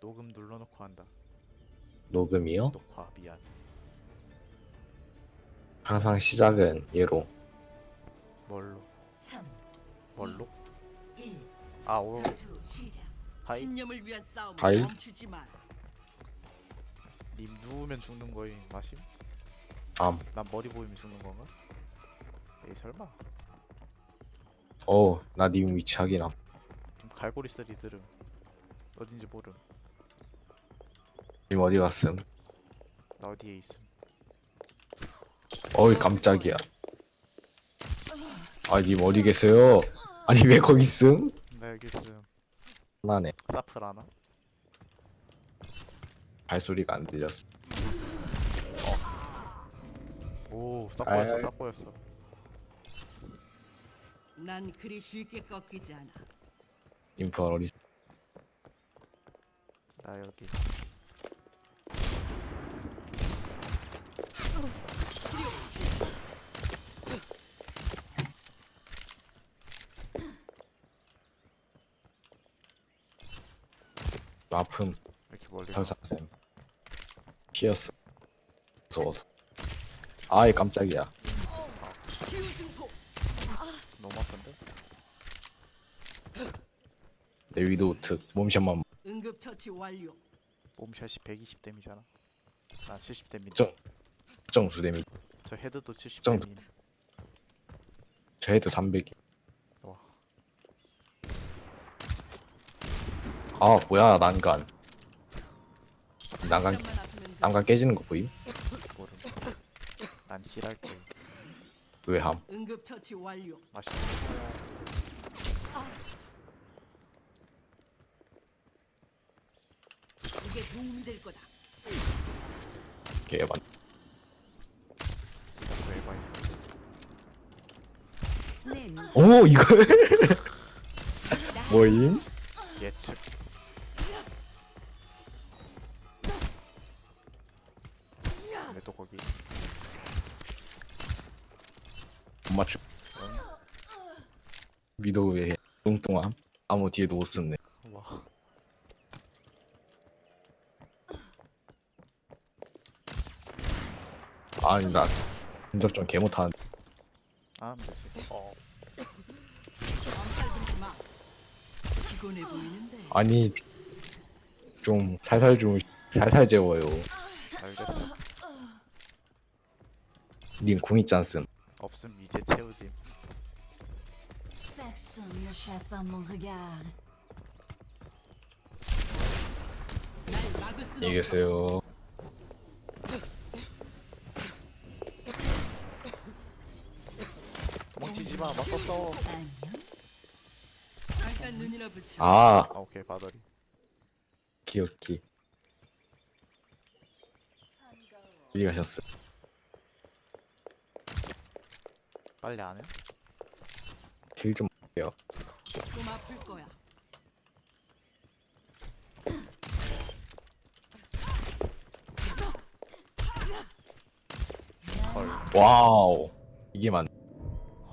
녹음 눌러놓고 한다. 녹음이요? 녹화 미안. 항상 시작은 얘로 뭘로? 3, 뭘로? 1. 아 오. 전투 시작. 하이. 신념을 위한 싸움 하이. 멈추지 마. 님 누우면 죽는 거임 마심? 암. 난 머리 보이면 죽는 건가? 에이 설마. 어, 나님 위치 확인함. 좀 갈고리 소리 들음. 어딘지 모름. 님 어디 갔음? 나 어디에 있음? 어이 깜짝이야. 아, 님 어디 계세요? 아니 왜 거기 있음? 나 여기 있음. 하나네. 사프라나? 발소리가 안 들렸어. 오 싹보였어 아이. 싹보였어. 난 그리 쉽게 꺾이지 않아. 인프 어디? 있- 나 여기. 아픔. 왜 이렇게 멀리 가? 현상쌤. 피었어. 무서워서. 아이 깜짝이야. 너무 아픈데? 내 위도우 특 몸샷만 응급 처치 완료. 몸샷이 120 데미잖아. 나70 데미. 정. 정수 데미. 저 헤드도 70 정- 데미. 저 헤드 300. 아 뭐야 난간. 난간. 난간 깨지는 거 보임? 모름. 난 힐할 거임. 왜 함? 응급 처치 완료. 맛있는 이게 도움이 될 거다. 개반. 거 해봐요. 오 이걸 뭐임? 예측. 맞추. 위도우의 뚱뚱함. 아무 뒤에도 못. 와. 아니 나좀개 못하는. 안 하면 되지. 어. 피곤해 보이는데. 아니 좀 살살 좀 살살 재워요. 알겠어. 님 궁 있지 않음. 없음 이제 채우지. Personne à mon regard. 안녕히 계세요. 도망치지 마. 맞서 싸워. 안녕. 잠깐 눈이나 붙여. 아 아 오케이 바더리. 기억기. 어디 가셨어? 빨리 안 해? 길좀 볼게요. 좀 아플 거야. 헐. 와우 이게 맞.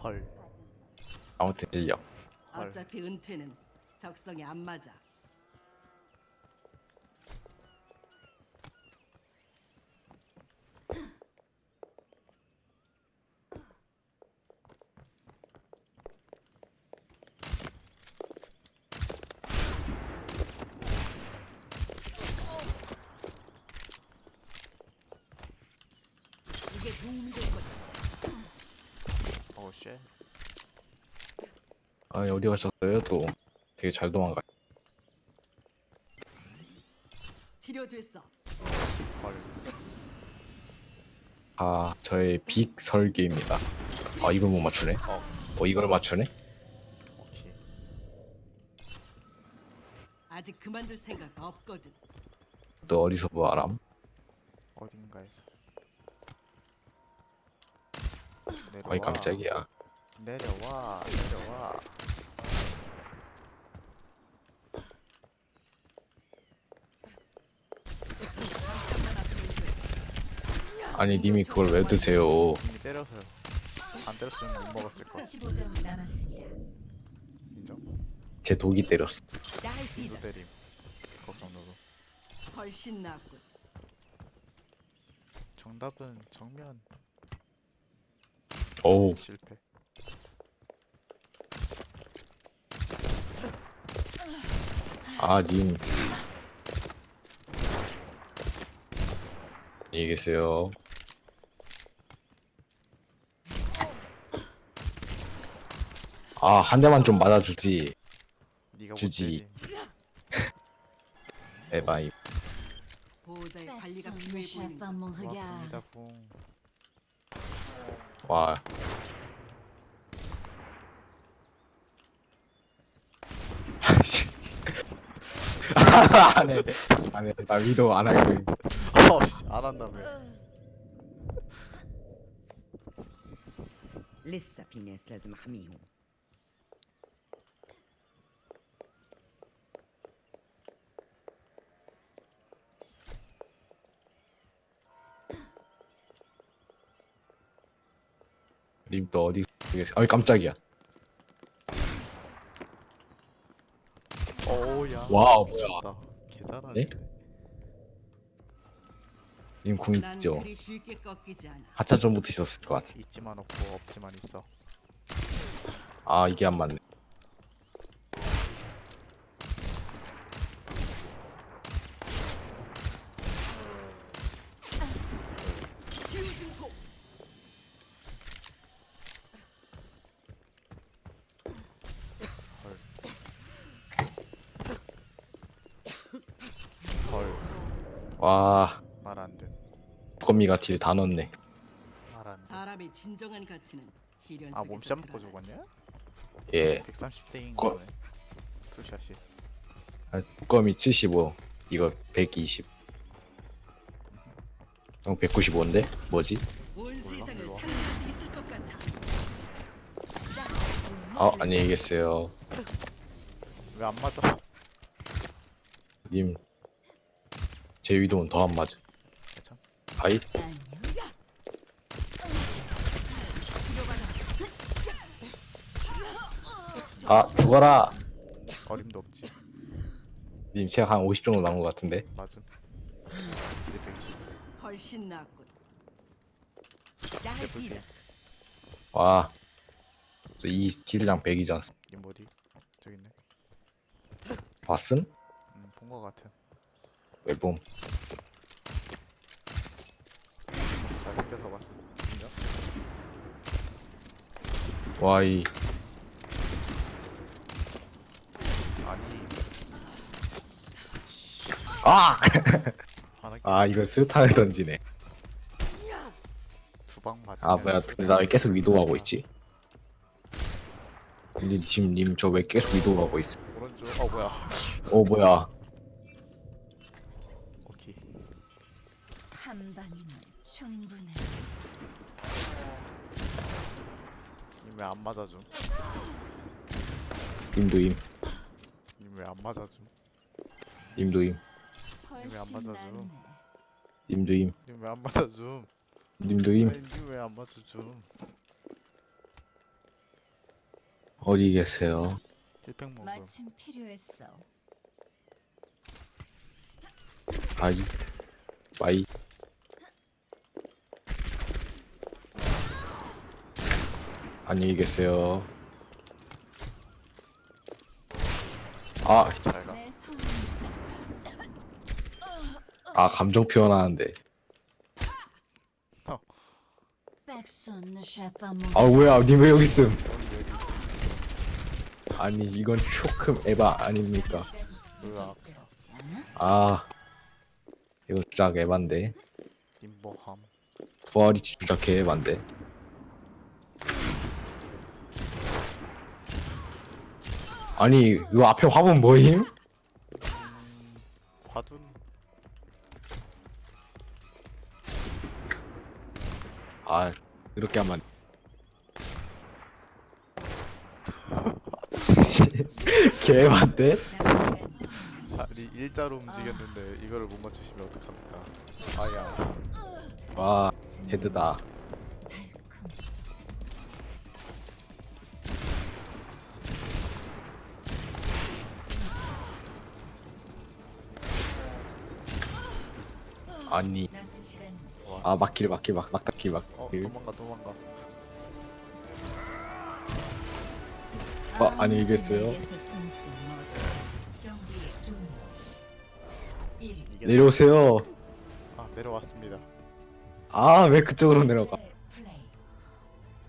헐. 아무튼 실력. 헐. 어차피 은퇴는 적성에 안 맞아. 이게 도움이 될 거다. 오 쉣. 아니 어디 가셨어요? 또 되게 잘 도망가. 치료됐어. 헐. 아 저의 빅 설계입니다. 아 이걸 못 맞추네. 어. 어 이걸 맞추네? 오케이. 아직 그만둘 생각 없거든. 또 어디서 뭐 알람? 어딘가에서. 내려와. 어이 깜짝이야. 내려와. 내려와. 아니 님이 그걸 왜 드세요? 이미 때려서요. 안 때렸으면 못 먹었을 거. 15점 남았습니다. 인정. 제 독이 때렸어. 이도 때림. 걱정 너도. 훨씬 낫군. 정답은 정면 어우 실패. 아님 안녕히 계세요 아 한 대만 좀 맞아주지 네가 주지. 에바이 보호자의 관리가 필요해 regard. 궁이다 궁. 와 안해 안해 나 위도 안 할고 있- 어씨 안 한다며. لسه في ناس لازم احميهم 님 또 어디 계세요? 어이 깜짝이야 오야. 와우, 뭐야. 미쳤다. 개 잘하네. 님궁난 있죠 그리 쉽게 꺾이지 않아. 하차 전부터 있었을 것 같아 있지만 없고 없지만 있어. 아 이게 안 맞네 헐. 와 말 안 돼. 거미가 딜 다 넣네 말 안 돼. 사람의 진정한 가치는 시련 아 속에서 몸샷 먹고. 죽었냐? 예 130대인 거- 거네. 풀샷이. 아, 거미 75 이거 120 형 195인데 뭐지? 온 세상을 몰라. 상대할 수 있을 것 같아. 어 안녕히 계세요 왜 안 맞아? 님 제 위도는 더 안 맞아 괜찮? 아이 Agneau. 아 죽어라 어림도 없지. 님 체력 한 50 정도 남은 것 같은데 맞음. 이제 120. 훨씬 낫군. 해볼게. 와 저이 딜량 100이잖아 님 어디? 저기 있네. 봤음? 왜봄 잘생겨서. 인정? 와이 아니. 아! 하나 아 이거 수류탄을 던지네 두방 맞으면. 아 뭐야 근데 나 왜 계속 위도하고 있지? 근데 지금 님 저 왜 계속 위도하고 있어 오른쪽. 어 뭐야? 어 뭐야 오케이. 한 방이면 충분해. 님 왜 안 맞아줌? 님도임 님 왜 안 맞아줌? 왜안 훨씬 맞아줘? 낫네. 님도임 님 왜 안 맞아줌? 님도임 아니 님왜 안 맞아줌? 어디 계세요? 힐팩 먹음. 마침 필요했어. 바이 바이 안녕히 계세요 아, 잘 가. 내 손. 아 감정 표현하는데 아 뭐야 님 왜 여기 있음. 아니 이건 쇼크 에바 아닙니까 뭐야? 아 이거 진짜 에반데 님 뭐함? 부활이 진짜 개 에반데 아니 이거 앞에 화분 뭐임? 음, 화둔. 아 이렇게 하면 개반데? 아니 일자로 움직였는데 이거를 못 맞추시면 어떡합니까? 아야. 와 헤드다 아니 와. 아 막길 막길 막 막다길 어 막길 도망가 도망가 어, 아니, 이겼어요? 내게서 숨지 못. 경기 종료. 1위. 이게 내려오세요 아 내려왔습니다 아 왜 그쪽으로 내려가.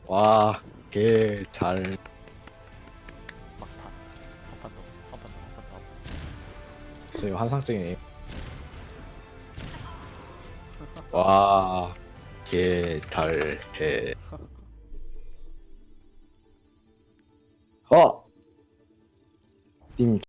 와개잘 막판 한판 더 한판 더 한판 더 저희 환상적이네 와 개 잘해 어! 님